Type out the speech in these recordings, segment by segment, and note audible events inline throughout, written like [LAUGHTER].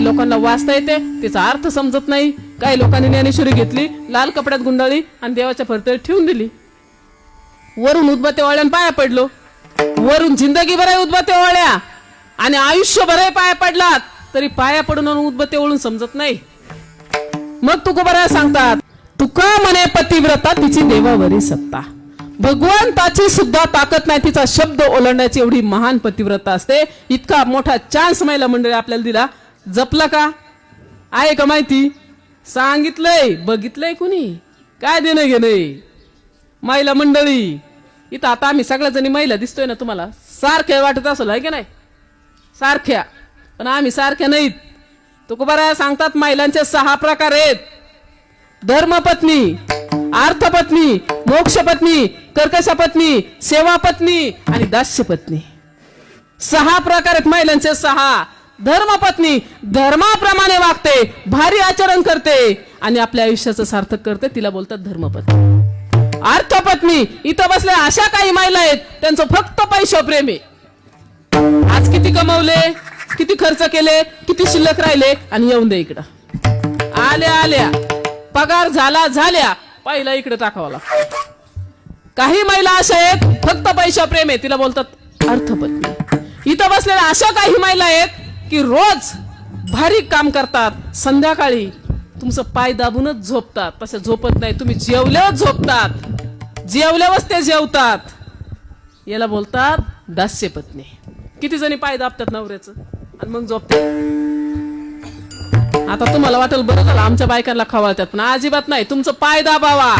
काही लोकांना वाचता येते तिचा अर्थ समजत नाही. काही लोकांनी ज्ञानेश्वरी घेतली लाल कपड्यात गुंडाळी आणि देवाच्या फरतळीत ठेवून दिली. वरून उदबत्ते वाळ्यान पाया पडलो. वरून जिंदगी बरं उदबत्ते वाळ्या आणि आयुष्यभर पाया पडलात. तरी पाया पडून आणि ओळून समजत नाही. मग तुका बरं सांगतात तुका म्हणे पतिव्रता तिची देवावरी सत्ता. भगवंताची सुद्धा ताकद नाही तिचा शब्द ओलांडण्याची एवढी महान पतिव्रता असते. इतका मोठा चान्स महिला मंडळी आपल्याला दिला. जपलं का? आहे का माहिती? सांगितलंय बघितलंय कुणी? काय देणं घेणं? महिला मंडळी इथं आता आम्ही सगळ्या जणी महिला दिसतोय ना तुम्हाला? सारख्या वाटत असेल आहे की नाही? सारख्या. पण आम्ही सारख्या नाहीत. तुकोबारा सांगतात महिलांचे सहा प्रकार आहेत. धर्मपत्नी अर्थपत्नी मोक्षपत्नी कर्कशपत्नी सेवापत्नी आणि दास्यपत्नी. सहा प्रकार आहेत महिलांचे सहा. धर्मपत्नी धर्माप्रमाणे वागते भारी आचरण करते आणि आपल्या आयुष्याचं सार्थक करते तिला बोलतात धर्मपत्नी. अर्थपत्नी इथं बसल्या अशा काही महिला आहेत त्यांचं फक्त पैशा प्रेम आहे. आज किती कमवले किती खर्च केले किती शिल्लक राहिले आणि येऊन दे इकडं. आल्या आल्या. पगार झाला झाल्या. पहिला इकडे टाकावा लागतो. काही महिला अशा आहेत फक्त पैशा प्रेम आहे. तिला बोलतात अर्थपत्नी इथं बसलेल्या अशा काही महिला आहेत की रोज भारी काम करतात. संध्याकाळी तुमचं पाय दाबूनच झोपतात. तसे झोपत नाही. तुम्ही जेवल्यावर झोपतात. जेवल्यावरच ते जेवतात. याला बोलतात दास्य पत्नी. किती जणी पाय दाबतात नवऱ्याचं? आणि मग झोपतात. आता तुम्हाला वाटेल बरं झालं आमच्या बायकांना खवळतात पण अजिबात नाही. तुमचं पाय दाबावा.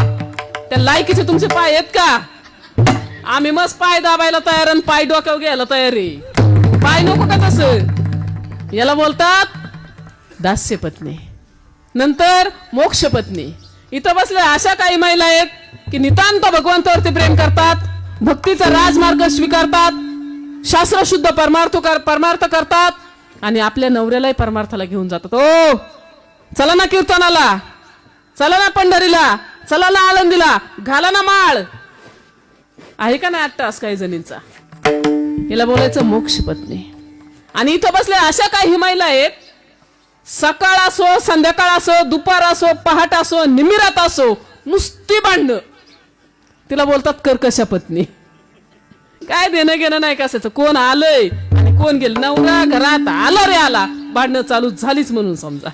त्या लायकीचे तुमचे पाय आहेत का? आम्ही मस्त पाय दाबायला तयार आणि पाय डोक्यावर घ्यायला तयारी. पाय नको का तसं? याला बोलतात दास्य पत्नी. नंतर मोक्ष पत्नी. इथं बसल्या अशा काही महिला आहेत की नितांत भगवंतावरती प्रेम करतात भक्तीचा राजमार्ग स्वीकारतात शास्त्रशुद्ध परमार्थ कर परमार्थ करतात आणि आपल्या नवऱ्यालाही परमार्थाला घेऊन जातात. ओ चला ना कीर्तनाला. चला ना पंढरीला. चला ना आळंदीला. घाला ना माळ. आहे का नाही आठ काही जणींचा? याला बोलायचं मोक्ष पत्नी. आणि इथं बसल्या अशा काही महिला आहेत. सकाळ असो संध्याकाळ असो दुपार असो पहाट असो निमिरात असो नुसती भांडणं. तिला बोलतात कर्कशा पत्नी. काय देणं घेणं नाही कशाचं कोण आलंय आणि कोण गेलं? नवरा घरात आला रे आला. भांडणं चालू झालीच म्हणून समजा.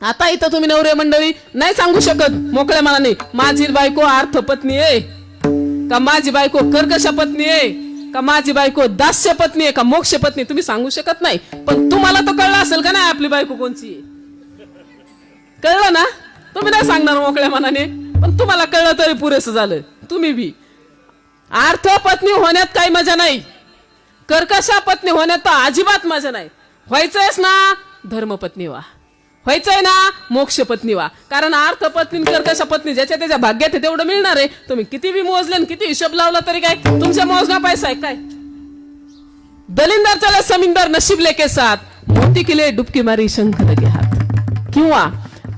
आता इथं तुम्ही नवरे मंडळी नाही सांगू शकत. मोकळ्या मनाने माझी बायको अर्थ पत्नी आहे. का माझी बायको कर्कशा पत्नी आहे? का माझी बायको दास्य पत्नी आहे का मोक्ष पत्नी तुम्ही सांगू शकत नाही. पण तुम्हाला तर कळलं असेल का नाही आपली बायको कोणची आहे? कळलं ना? तुम्ही नाही सांगणार मोकळ्या मनाने. पण तुम्हाला कळलं तरी पुरेसं झालं. तुम्ही बी. अर्थ पत्नी होण्यात काही मजा नाही. कर्कशा पत्नी होण्यात तर अजिबात मजा नाही. व्हायचंयस ना? धर्मपत्नी व्हा. व्हायचंय ना? मोक्ष पत्नी वा कारण अर्थ पत्नी पत्नी ज्याच्या त्याच्या भाग्यात आहे तेवढं मिळणार आहे. तुम्ही किती बी मोजले आणि किती हिशोब लावला तरी काय? तुमच्या मोजण्या पैसा आहे काय? दलिंदर चला समिंदर नशीब लेके साथ मोती किले डुबकी मारी शंख लगे हात. किंवा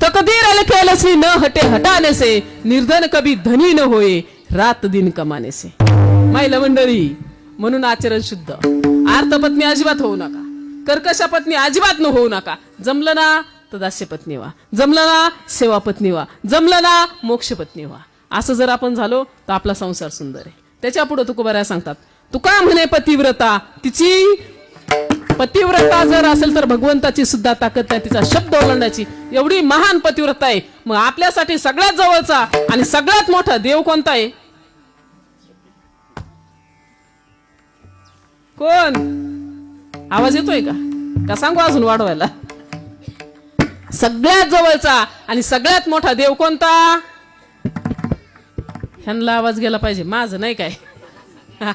तकदीर अलखेलसी न हटे हटाने से निर्धन कभी धनी न होय रात दिन कमाने से महिला मंडळी म्हणून आचरण शुद्ध. आर्तपत्नी अजिबात होऊ नका. कर्कशा पत्नी अजिबात न होऊ नका. जमलं ना? तर पत्नी व्हा. जमलं ना सेवापत्नी व्हा. जमलं ना मोक्षपत्नी व्हा. असं जर आपण झालो तर आपला संसार सुंदर आहे. त्याच्या पुढे तुकोबाऱ्या सांगतात. तुका म्हणे पतिव्रता. तिची पतिव्रता जर असेल तर भगवंताची सुद्धा ताकद नाही तिचा शब्द ओलांडायची. एवढी महान पतिव्रता आहे. मग आपल्यासाठी सगळ्यात जवळचा आणि सगळ्यात मोठा देव कोणता आहे? कोण? आवाज येतोय का? का सांगू अजून वाढवायला? सगळ्यात जवळचा आणि सगळ्यात मोठा देव कोणता? ह्यांना आवाज गेला पाहिजे. माझं नाही काय. [LAUGHS]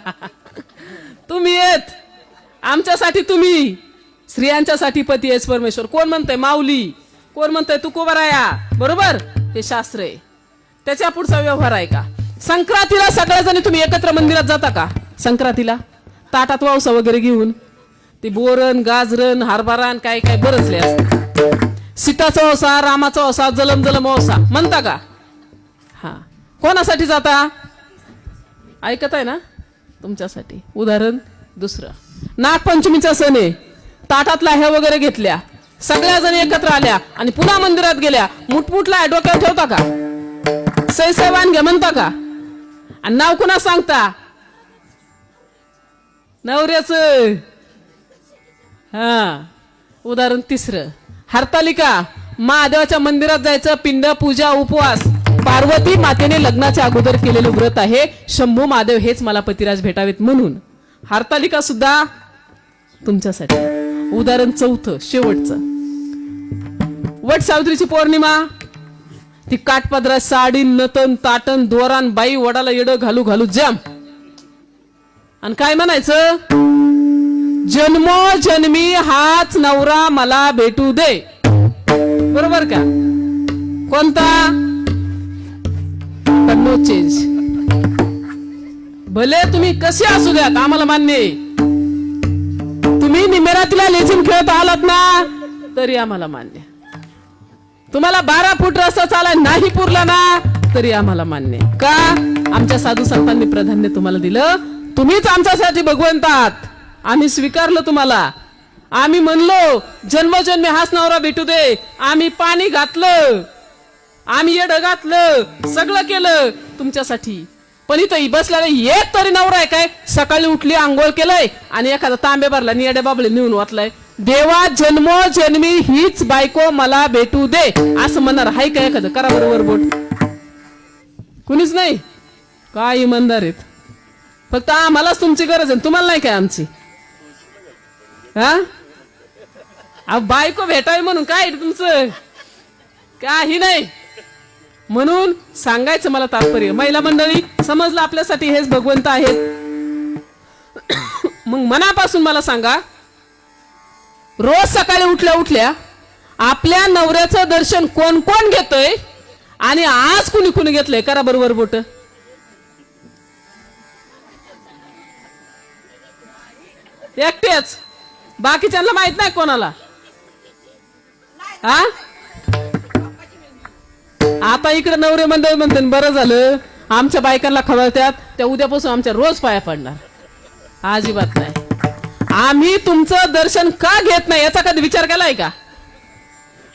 तुम्ही येत. आमच्यासाठी तुम्ही. स्त्रियांच्यासाठी पती येस परमेश्वर. कोण म्हणतंय? माऊली. कोण म्हणतंय? तू कोबराया बरोबर? हे शास्त्र आहे. त्याच्या पुढचा व्यवहार आहे का? संक्रांतीला सगळ्याजणी तुम्ही एकत्र मंदिरात जाता का? संक्रांतीला? ताटात वावसा वगैरे घेऊन? ते बोरण गाजरण हरभरान काय काय बरसले असते. सीताचा ओसा रामाचा ओसा जलम जलम ओसा. म्हणता का? हा. कोणासाठी जाता? ऐकत आहे ना? तुमच्यासाठी. उदाहरण दुसरं. नागपंचमीचा सण आहे. ताटातला ह्या वगैरे घेतल्या. सगळ्या जण एकत्र आल्या आणि पुन्हा मंदिरात गेल्या. मुठमुठला डोक्यावर ठेवता का? सैसैवान घ्या म्हणता का? आणि नाव कुणा सांगता? नवऱ्याच. हा. उदाहरण तिसरं. हरतालिका महादेवाच्या मंदिरात जायचं पिंड पूजा उपवास. पार्वती मातेने लग्नाच्या अगोदर केलेलं व्रत आहे. शंभू महादेव हेच मला पतिराज भेटावेत म्हणून. हरतालिका सुद्धा तुमच्यासाठी. उदाहरण चौथं शेवटचं. वट सावित्रीची पौर्णिमा. ती काठपदरा साडी नतन ताटन दोरान बाई वडाला येड घालू घालू जम. आणि काय म्हणायचं? जन्मोजन्मी हाच नवरा मला भेटू दे. बरोबर का? कोणता? नो चेंज भले तुम्ही कसे असू द्यात आम्हाला मान्य तुम्ही निमेरातीला लेझिम खेळत आलात ना तरी आम्हाला मान्य तुम्हाला बारा फूट रस्ता चाला नाही पुरला ना तरी आम्हाला मान्य आहे. का? आमच्या साधू संतांनी प्राधान्य तुम्हाला दिलं. तुम्हीच आमच्यासाठी भगवंत आहात. आम्ही स्वीकारलं तुम्हाला. आम्ही म्हणलो जन्मजन्मी हाच नवरा भेटू दे. आम्ही पाणी घातलं. आम्ही येड घातलं. सगळं केलं तुमच्यासाठी. पण इथं बसलेला एक तरी नवरा आहे काय? सकाळी उठली आंघोळ केलंय आणि एखादा तांबे भरला आणि येड्या बाबले नेऊन वाचलाय देवा जन्मो जन्मी हीच बायको मला भेटू दे. असं म्हणणार हाय काय एखादं? करा बरोबर बोट कुणीच नाही? काय इमानदार आहेत. फक्त आम्हालाच तुमची गरज आहे तुम्हाला नाही काय आमची? हा? अहो, बायको भेटावी म्हणून काय तुमचं? काही नाही. म्हणून सांगायचं मला तात्पर्य. महिला मंडळी समजलं आपल्यासाठी हेच भगवंत आहेत. मग मनापासून मला सांगा रोज सकाळी उठल्या उठल्या आपल्या नवऱ्याचं दर्शन कोण कोण घेतोय आणि आज कुणी कुणी घेतलंय? करा बरोबर बोट. एकटेच. बाकीच्यांना माहीत नाही कोणाला. हा? आता इकडे नवरे मंडळ म्हणते बरं झालं. आमच्या बायकांना खवळत्यात त्या उद्यापासून आमच्या रोज पाया पडणार. अजिबात नाही. आम्ही तुमचं दर्शन का घेत नाही याचा कधी विचार केलाय का?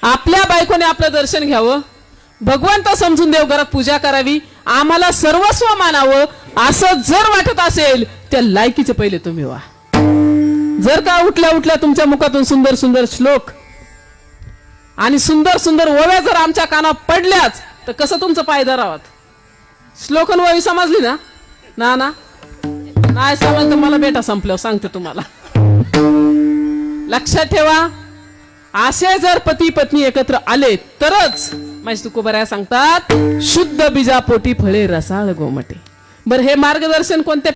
आपल्या बायकोने आपलं दर्शन घ्यावं. भगवंत समजून देवघरात पूजा करावी. आम्हाला सर्वस्व मानावं. असं जर वाटत असेल त्या लायकीचे पहिले तुम्ही व्हा. जर का उठल्या उठल्या तुमच्या मुखातून सुंदर सुंदर श्लोक आणि सुंदर सुंदर ओव्या जर आमच्या कानात पडल्याच तर कसं तुमचं पाय धरावत? श्लोकन वही समजली ना? ना ना? नाही समज तर मला बेटा संपल्यावर सांगते तुम्हाला. लक्षात ठेवा असे जर पती पत्नी एकत्र आले तरच माझी तुकोबऱ्या सांगतात शुद्ध बीजापोटी फळे रसाळ गोमटे. बर हे मार्गदर्शन कोणत्या